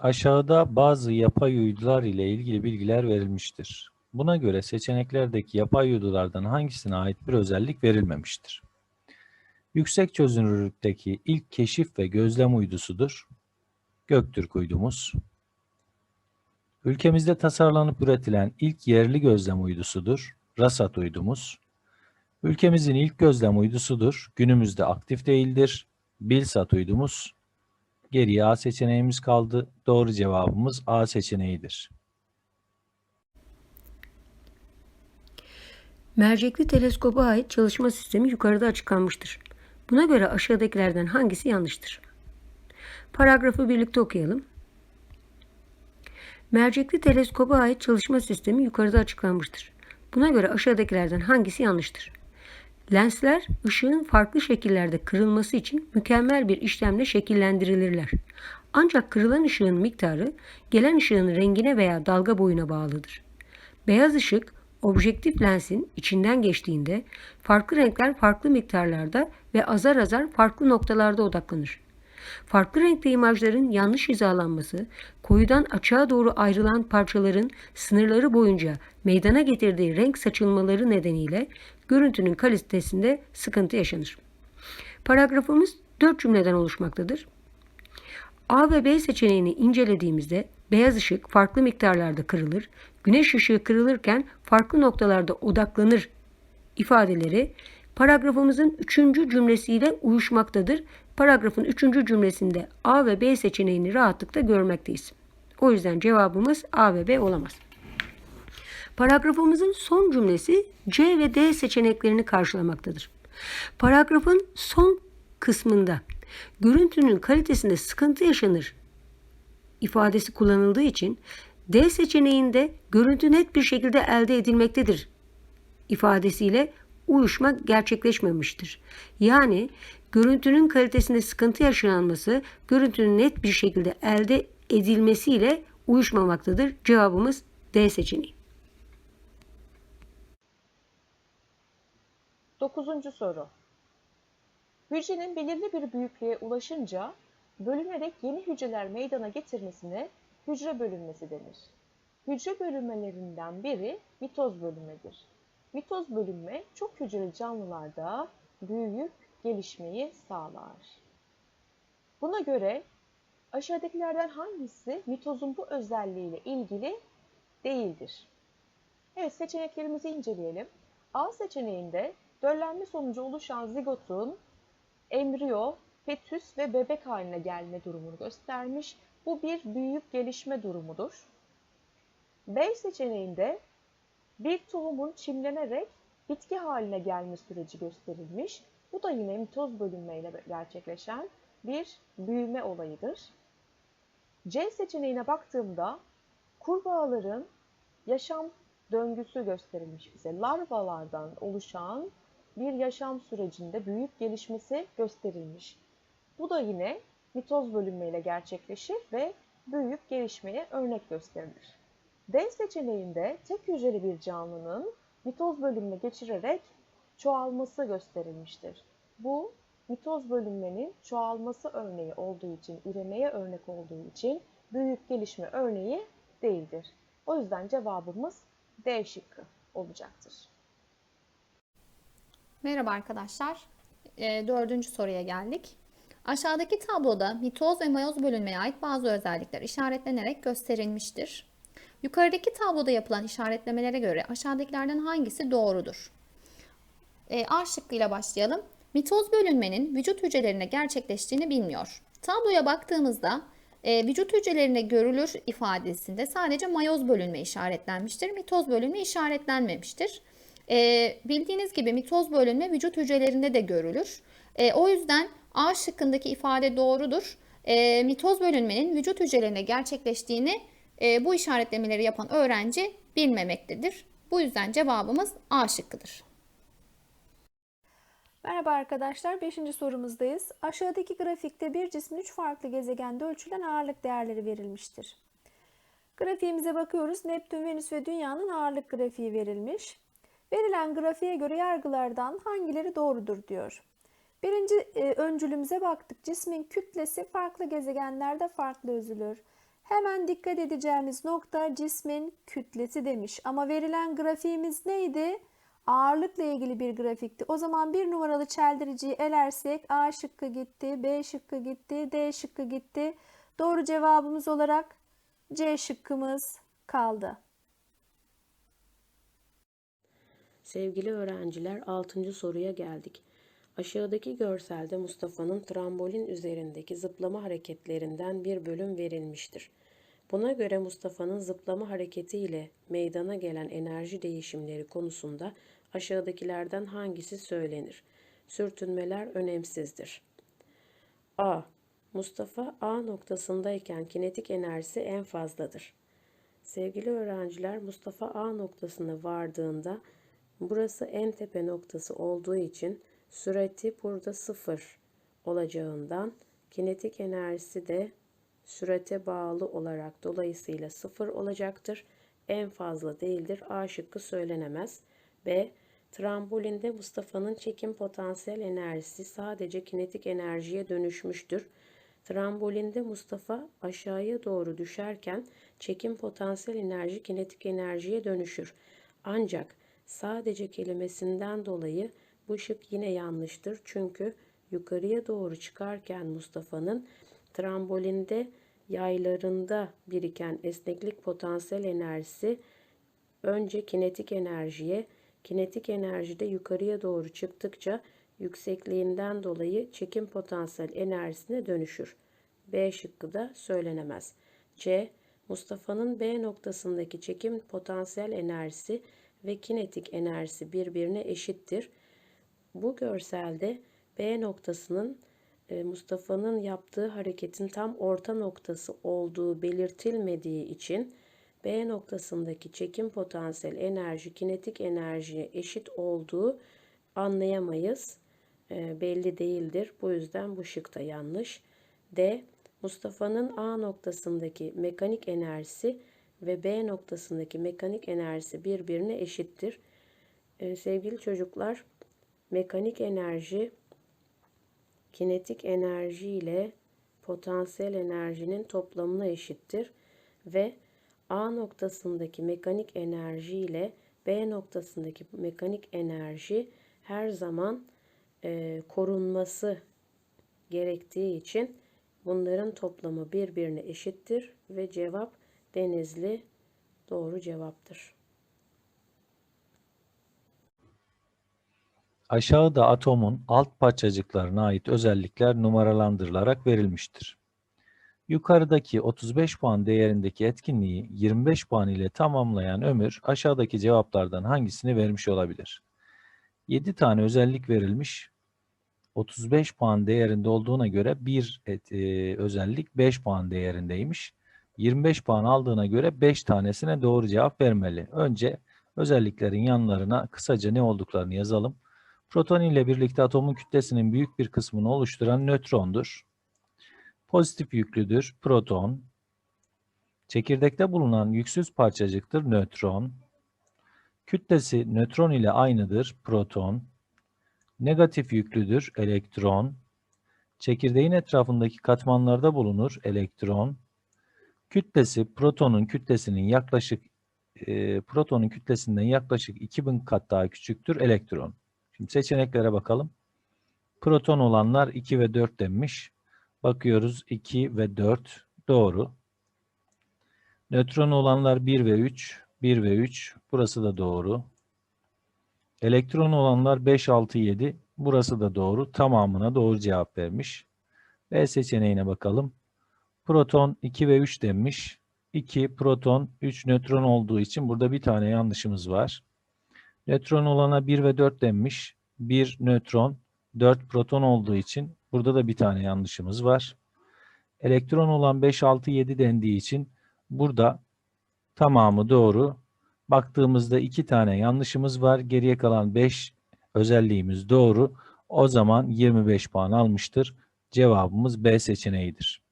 Aşağıda bazı yapay uydular ile ilgili bilgiler verilmiştir. Buna göre seçeneklerdeki yapay uydulardan hangisine ait bir özellik verilmemiştir? Yüksek çözünürlükteki ilk keşif ve gözlem uydusudur. Göktürk uydumuz. Ülkemizde tasarlanıp üretilen ilk yerli gözlem uydusudur. Rasat uydumuz. Ülkemizin ilk gözlem uydusudur. Günümüzde aktif değildir. Bilsat uydumuz. Geriye A seçeneğimiz kaldı. Doğru cevabımız A seçeneğidir. Mercekli teleskoba ait çalışma sistemi yukarıda açıklanmıştır. Buna göre aşağıdakilerden hangisi yanlıştır? Paragrafı birlikte okuyalım. Mercekli teleskoba ait çalışma sistemi yukarıda açıklanmıştır. Buna göre aşağıdakilerden hangisi yanlıştır? Lensler ışığın farklı şekillerde kırılması için mükemmel bir işlemle şekillendirilirler. Ancak kırılan ışığın miktarı gelen ışığın rengine veya dalga boyuna bağlıdır. Beyaz ışık objektif lensin içinden geçtiğinde farklı renkler farklı miktarlarda ve azar azar farklı noktalarda odaklanır. Farklı renkli imajların yanlış hizalanması, koyudan açığa doğru ayrılan parçaların sınırları boyunca meydana getirdiği renk saçılmaları nedeniyle görüntünün kalitesinde sıkıntı yaşanır. Paragrafımız dört cümleden oluşmaktadır. A ve B seçeneğini incelediğimizde beyaz ışık farklı miktarlarda kırılır, güneş ışığı kırılırken farklı noktalarda odaklanır ifadeleri paragrafımızın üçüncü cümlesiyle uyuşmaktadır. Paragrafın üçüncü cümlesinde A ve B seçeneğini rahatlıkla görmekteyiz. O yüzden cevabımız A ve B olamaz. Paragrafımızın son cümlesi C ve D seçeneklerini karşılamaktadır. Paragrafın son kısmında görüntünün kalitesinde sıkıntı yaşanır ifadesi kullanıldığı için D seçeneğinde görüntü net bir şekilde elde edilmektedir ifadesiyle uyuşma gerçekleşmemiştir. Yani görüntünün kalitesinde sıkıntı yaşanması görüntünün net bir şekilde elde edilmesiyle uyuşmamaktadır. Cevabımız D seçeneği. Dokuzuncu soru. Hücrenin belirli bir büyüklüğe ulaşınca bölünerek yeni hücreler meydana getirmesine hücre bölünmesi denir. Hücre bölünmelerinden biri mitoz bölünmedir. Mitoz bölünme çok hücreli canlılarda büyüyüp gelişmeyi sağlar. Buna göre aşağıdakilerden hangisi mitozun bu özelliğiyle ilgili değildir? Evet seçeneklerimizi inceleyelim. A seçeneğinde döllenme sonucu oluşan zigotun embriyo, fetüs ve bebek haline gelme durumunu göstermiş. Bu bir büyüyüp gelişme durumudur. B seçeneğinde bir tohumun çimlenerek bitki haline gelme süreci gösterilmiş. Bu da yine mitoz bölünmeyle gerçekleşen bir büyüme olayıdır. C seçeneğine baktığımda kurbağaların yaşam döngüsü gösterilmiş bize. Larvalardan oluşan bir yaşam sürecinde büyük gelişmesi gösterilmiş. Bu da yine mitoz bölünmeyle gerçekleşir ve büyüyüp gelişmeye örnek gösterilir. D seçeneğinde tek hücreli bir canlının mitoz bölünme geçirerek çoğalması gösterilmiştir. Bu mitoz bölünmenin çoğalması örneği olduğu için, üremeye örnek olduğu için büyük gelişme örneği değildir. O yüzden cevabımız D şıkkı olacaktır. Merhaba arkadaşlar. E, dördüncü soruya geldik. Aşağıdaki tabloda mitoz ve mayoz bölünmeye ait bazı özellikler işaretlenerek gösterilmiştir. Yukarıdaki tabloda yapılan işaretlemelere göre aşağıdakilerden hangisi doğrudur? E, A şıkkıyla başlayalım. Mitoz bölünmenin vücut hücrelerine gerçekleştiğini bilmiyor. Tabloya baktığımızda e, vücut hücrelerine görülür ifadesinde sadece mayoz bölünme işaretlenmiştir. Mitoz bölünme işaretlenmemiştir. E, bildiğiniz gibi mitoz bölünme vücut hücrelerinde de görülür. E, o yüzden A şıkkındaki ifade doğrudur. E, mitoz bölünmenin vücut hücrelerine gerçekleştiğini e, bu işaretlemeleri yapan öğrenci bilmemektedir. Bu yüzden cevabımız A şıkkıdır. Merhaba arkadaşlar, 5. sorumuzdayız. Aşağıdaki grafikte bir cismin 3 farklı gezegende ölçülen ağırlık değerleri verilmiştir. Grafiğimize bakıyoruz. Neptün, Venüs ve Dünya'nın ağırlık grafiği verilmiş. Verilen grafiğe göre yargılardan hangileri doğrudur diyor. Birinci e, öncülümüze baktık. Cismin kütlesi farklı gezegenlerde farklı üzülür. Hemen dikkat edeceğimiz nokta cismin kütlesi demiş. Ama verilen grafiğimiz neydi? Ağırlıkla ilgili bir grafikti. O zaman bir numaralı çeldiriciyi elersek A şıkkı gitti, B şıkkı gitti, D şıkkı gitti. Doğru cevabımız olarak C şıkkımız kaldı. Sevgili öğrenciler 6. soruya geldik. Aşağıdaki görselde Mustafa'nın trambolin üzerindeki zıplama hareketlerinden bir bölüm verilmiştir. Buna göre Mustafa'nın zıplama hareketi ile meydana gelen enerji değişimleri konusunda aşağıdakilerden hangisi söylenir? Sürtünmeler önemsizdir. A. Mustafa A noktasındayken kinetik enerjisi en fazladır. Sevgili öğrenciler, Mustafa A noktasına vardığında burası en tepe noktası olduğu için sürati burada sıfır olacağından kinetik enerjisi de sürate bağlı olarak dolayısıyla sıfır olacaktır. En fazla değildir. A şıkkı söylenemez. B. Trambolinde Mustafa'nın çekim potansiyel enerjisi sadece kinetik enerjiye dönüşmüştür. Trambolinde Mustafa aşağıya doğru düşerken çekim potansiyel enerji kinetik enerjiye dönüşür. Ancak sadece kelimesinden dolayı bu şık yine yanlıştır. Çünkü yukarıya doğru çıkarken Mustafa'nın trambolinde yaylarında biriken esneklik potansiyel enerjisi önce kinetik enerjiye, kinetik enerjide yukarıya doğru çıktıkça yüksekliğinden dolayı çekim potansiyel enerjisine dönüşür. B şıkkı da söylenemez. C. Mustafa'nın B noktasındaki çekim potansiyel enerjisi ve kinetik enerjisi birbirine eşittir. Bu görselde B noktasının e, Mustafa'nın yaptığı hareketin tam orta noktası olduğu belirtilmediği için B noktasındaki çekim potansiyel enerji kinetik enerjiye eşit olduğu anlayamayız. E, belli değildir. Bu yüzden bu şık da yanlış. D. Mustafa'nın A noktasındaki mekanik enerjisi ve B noktasındaki mekanik enerjisi birbirine eşittir. E, sevgili çocuklar, mekanik enerji kinetik enerji ile potansiyel enerjinin toplamına eşittir ve A noktasındaki mekanik enerji ile B noktasındaki mekanik enerji her zaman e, korunması gerektiği için bunların toplamı birbirine eşittir ve cevap Denizli doğru cevaptır. Aşağıda atomun alt parçacıklarına ait özellikler numaralandırılarak verilmiştir. Yukarıdaki 35 puan değerindeki etkinliği 25 puan ile tamamlayan Ömür aşağıdaki cevaplardan hangisini vermiş olabilir? 7 tane özellik verilmiş. 35 puan değerinde olduğuna göre bir et- e, özellik 5 puan değerindeymiş. 25 puan aldığına göre 5 tanesine doğru cevap vermeli. Önce özelliklerin yanlarına kısaca ne olduklarını yazalım. Proton ile birlikte atomun kütlesinin büyük bir kısmını oluşturan nötrondur. Pozitif yüklüdür proton. Çekirdekte bulunan yüksüz parçacıktır nötron. Kütlesi nötron ile aynıdır proton. Negatif yüklüdür elektron. Çekirdeğin etrafındaki katmanlarda bulunur elektron. Kütlesi protonun kütlesinin yaklaşık e, protonun kütlesinden yaklaşık 2000 kat daha küçüktür elektron. Şimdi seçeneklere bakalım. Proton olanlar 2 ve 4 demiş. Bakıyoruz 2 ve 4 doğru. Nötron olanlar 1 ve 3, 1 ve 3 burası da doğru. Elektron olanlar 5, 6, 7 burası da doğru. Tamamına doğru cevap vermiş. B seçeneğine bakalım. Proton 2 ve 3 demiş. 2 proton, 3 nötron olduğu için burada bir tane yanlışımız var. Nötron olana 1 ve 4 denmiş. 1 nötron, 4 proton olduğu için burada da bir tane yanlışımız var. Elektron olan 5, 6, 7 dendiği için burada tamamı doğru. Baktığımızda 2 tane yanlışımız var. Geriye kalan 5 özelliğimiz doğru. O zaman 25 puan almıştır. Cevabımız B seçeneğidir.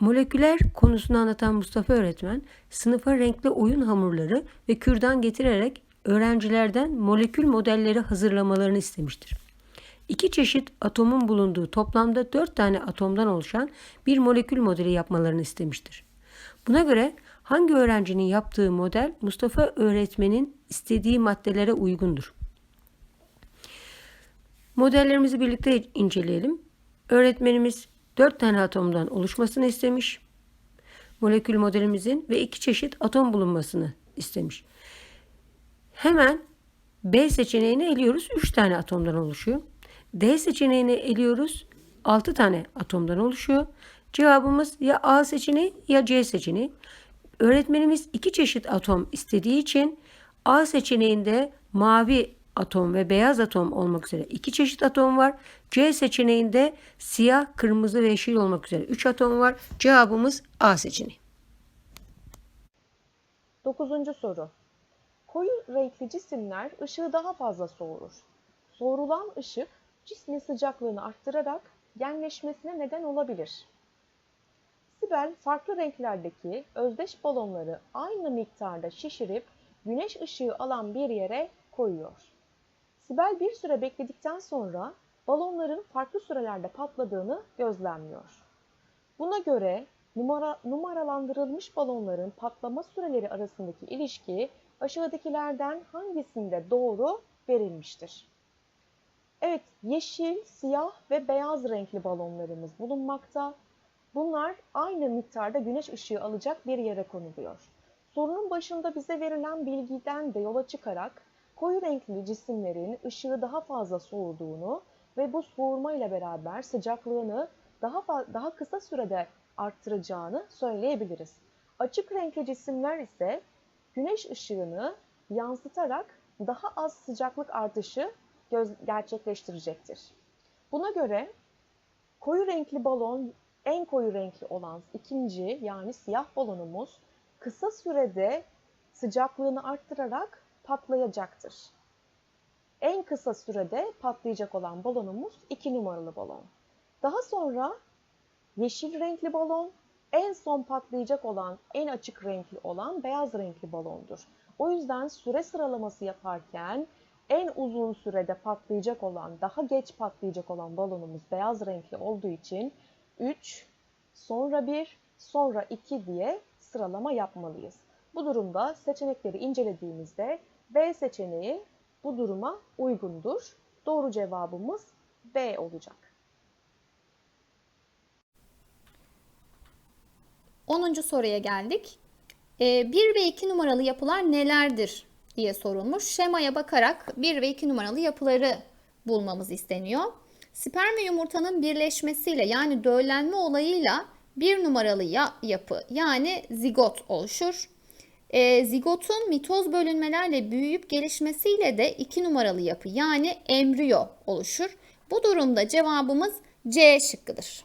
Moleküler konusunu anlatan Mustafa öğretmen sınıfa renkli oyun hamurları ve kürdan getirerek öğrencilerden molekül modelleri hazırlamalarını istemiştir. iki çeşit atomun bulunduğu toplamda dört tane atomdan oluşan bir molekül modeli yapmalarını istemiştir. Buna göre hangi öğrencinin yaptığı model Mustafa öğretmenin istediği maddelere uygundur? Modellerimizi birlikte inceleyelim. Öğretmenimiz dört tane atomdan oluşmasını istemiş. Molekül modelimizin ve iki çeşit atom bulunmasını istemiş. Hemen B seçeneğini eliyoruz. 3 tane atomdan oluşuyor. D seçeneğini eliyoruz. 6 tane atomdan oluşuyor. Cevabımız ya A seçeneği ya C seçeneği. Öğretmenimiz iki çeşit atom istediği için A seçeneğinde mavi atom ve beyaz atom olmak üzere iki çeşit atom var. C seçeneğinde siyah, kırmızı ve yeşil olmak üzere 3 atom var. Cevabımız A seçeneği. Dokuzuncu soru. Koyu renkli cisimler ışığı daha fazla soğurur. Soğurulan ışık cismin sıcaklığını arttırarak genleşmesine neden olabilir. Sibel farklı renklerdeki özdeş balonları aynı miktarda şişirip güneş ışığı alan bir yere koyuyor. Sibel bir süre bekledikten sonra balonların farklı sürelerde patladığını gözlemliyor. Buna göre numara, numaralandırılmış balonların patlama süreleri arasındaki ilişki aşağıdakilerden hangisinde doğru verilmiştir? Evet, yeşil, siyah ve beyaz renkli balonlarımız bulunmakta. Bunlar aynı miktarda güneş ışığı alacak bir yere konuluyor. Sorunun başında bize verilen bilgiden de yola çıkarak koyu renkli cisimlerin ışığı daha fazla soğuduğunu ve bu soğurma ile beraber sıcaklığını daha daha kısa sürede arttıracağını söyleyebiliriz. Açık renkli cisimler ise güneş ışığını yansıtarak daha az sıcaklık artışı gerçekleştirecektir. Buna göre koyu renkli balon en koyu renkli olan ikinci yani siyah balonumuz kısa sürede sıcaklığını arttırarak patlayacaktır. En kısa sürede patlayacak olan balonumuz 2 numaralı balon. Daha sonra yeşil renkli balon, en son patlayacak olan, en açık renkli olan beyaz renkli balondur. O yüzden süre sıralaması yaparken en uzun sürede patlayacak olan, daha geç patlayacak olan balonumuz beyaz renkli olduğu için 3, sonra 1, sonra 2 diye sıralama yapmalıyız. Bu durumda seçenekleri incelediğimizde B seçeneği bu duruma uygundur. Doğru cevabımız B olacak. 10. soruya geldik. 1 ve 2 numaralı yapılar nelerdir diye sorulmuş. Şemaya bakarak 1 ve 2 numaralı yapıları bulmamız isteniyor. Sperm ve yumurtanın birleşmesiyle yani döllenme olayıyla bir numaralı ya, yapı yani zigot oluşur. E, zigotun mitoz bölünmelerle büyüyüp gelişmesiyle de 2 numaralı yapı yani embriyo oluşur. Bu durumda cevabımız C şıkkıdır.